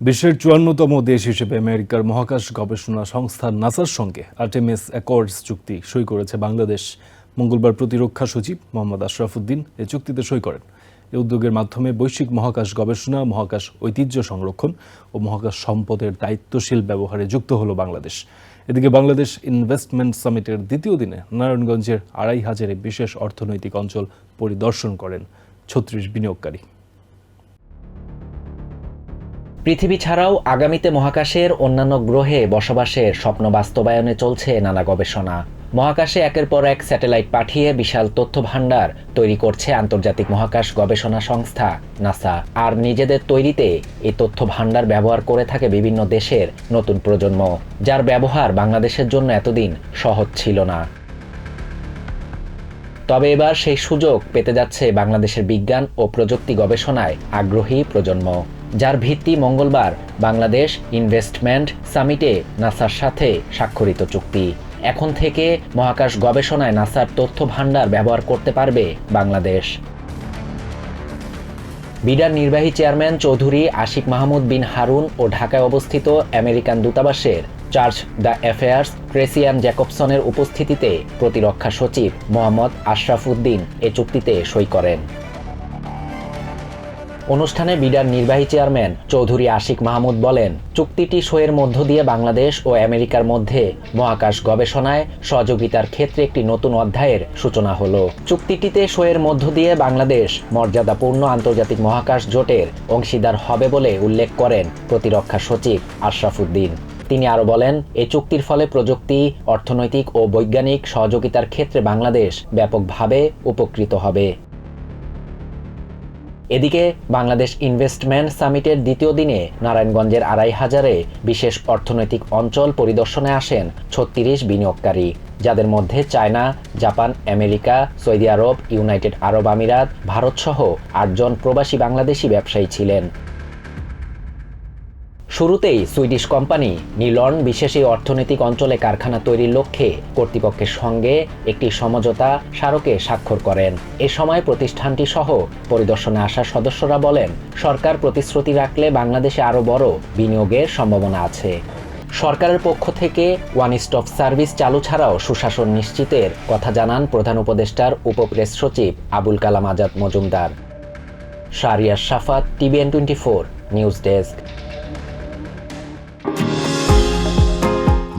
বিশ্বের চুয়ান্নতম দেশ হিসেবে আমেরিকার মহাকাশ গবেষণা সংস্থা নাসার সঙ্গে আর্টেমিস অ্যাকর্ডস চুক্তি সই করেছে বাংলাদেশ। মঙ্গলবার প্রতিরক্ষা সচিব মোহাম্মদ আশরাফুদ্দিন এ চুক্তিতে সই করেন। এ উদ্যোগের মাধ্যমে বৈশ্বিক মহাকাশ গবেষণা, মহাকাশ ঐতিহ্য সংরক্ষণ ও মহাকাশ সম্পদের দায়িত্বশীল ব্যবহারে যুক্ত হলো বাংলাদেশ। এদিকে বাংলাদেশ ইনভেস্টমেন্ট সামিটের দ্বিতীয় দিনে নারায়ণগঞ্জের আড়াই হাজারে বিশেষ অর্থনৈতিক অঞ্চল পরিদর্শন করেন ছত্রিশ বিনিয়োগকারী। পৃথিবী ছাড়াও আগামীতে মহাকাশের অন্যান্য গ্রহে বসবাসের স্বপ্ন বাস্তবায়নে চলছে নানা গবেষণা। মহাকাশে একের পর এক স্যাটেলাইট পাঠিয়ে বিশাল তথ্য ভাণ্ডার তৈরি করছে আন্তর্জাতিক মহাকাশ গবেষণা সংস্থা, নাসা। আর নিজেদের তৈরিতে এই তথ্য ভাণ্ডার ব্যবহার করে থাকে বিভিন্ন দেশের নতুন প্রজন্ম, যার ব্যবহার বাংলাদেশের জন্য এতদিন সহজ ছিল না। তবে এবার সেই সুযোগ পেতে যাচ্ছে বাংলাদেশের বিজ্ঞান ও প্রযুক্তি গবেষণায় আগ্রহী প্রজন্ম। যার ভিত্তি মঙ্গলবার বাংলাদেশ ইনভেস্টমেন্ট সামিটে নাসার সাথে স্বাক্ষরিত চুক্তি। এখন থেকে মহাকাশ গবেষণায় নাসার তথ্য ভাণ্ডার ব্যবহার করতে পারবে বাংলাদেশ। বিডার নির্বাহী চেয়ারম্যান চৌধুরী আশিক মাহমুদ বিন হারুন ও ঢাকায় অবস্থিত আমেরিকান দূতাবাসের chargé d' affaires Tracey Ann জ্যাকবসনের উপস্থিতিতে প্রতিরক্ষা সচিব মোহাম্মদ আশরাফ উদ্দিন এ চুক্তিতে সই করেন। অনুষ্ঠানে বিডার নির্বাহী চেয়ারম্যান চৌধুরী আশিক মাহমুদ বলেন, চুক্তিটি সইয়ের মধ্য দিয়ে বাংলাদেশ ও আমেরিকার মধ্যে মহাকাশ গবেষণায় সহযোগিতার ক্ষেত্রে একটি নতুন অধ্যায়ের সূচনা হলো। চুক্তিটিতে সইয়ের মধ্য দিয়ে বাংলাদেশ মর্যাদাপূর্ণ আন্তর্জাতিক মহাকাশ জোটের অংশীদার হবে বলে উল্লেখ করেন প্রতিরক্ষা সচিব আশরাফুদ্দিন তিনি আরও বলেন এই চুক্তির ফলে প্রযুক্তি, অর্থনৈতিক ও বৈজ্ঞানিক সহযোগিতার ক্ষেত্রে বাংলাদেশ ব্যাপকভাবে উপকৃত হবে। এদিকে বাংলাদেশ ইনভেস্টমেন্ট সামিটের দ্বিতীয় দিনে নারায়ণগঞ্জের আড়াই হাজারে বিশেষ অর্থনৈতিক অঞ্চল পরিদর্শনে আসেন ছত্রিশ বিনিয়োগকারী, যাদের মধ্যে China, Japan, America, Saudi Arab, United Arab আমিরাত, ভারতসহ আটজন প্রবাসী বাংলাদেশি ব্যবসায়ী ছিলেন। শুরুতেই সুইডিশ কোম্পানি নিলন বিশেষ এই অর্থনৈতিক অঞ্চলে কারখানা তৈরির লক্ষ্যে কর্তৃপক্ষের সঙ্গে একটি সমঝোতা স্মারকে স্বাক্ষর করেন। এ সময় প্রতিষ্ঠানটি সহ পরিদর্শনে আসা সদস্যরা বলেন, সরকার প্রতিশ্রুতি রাখলে বাংলাদেশে আরও বড় বিনিয়োগের সম্ভাবনা আছে। সরকারের পক্ষ থেকে ওয়ান স্টপ সার্ভিস চালু ছাড়াও সুশাসন নিশ্চিতের কথা জানান প্রধান উপদেষ্টার উপপ্রেস সচিব Abul Kalam Azad Majumder. Shahriar Safat, TVN twenty four, news desk.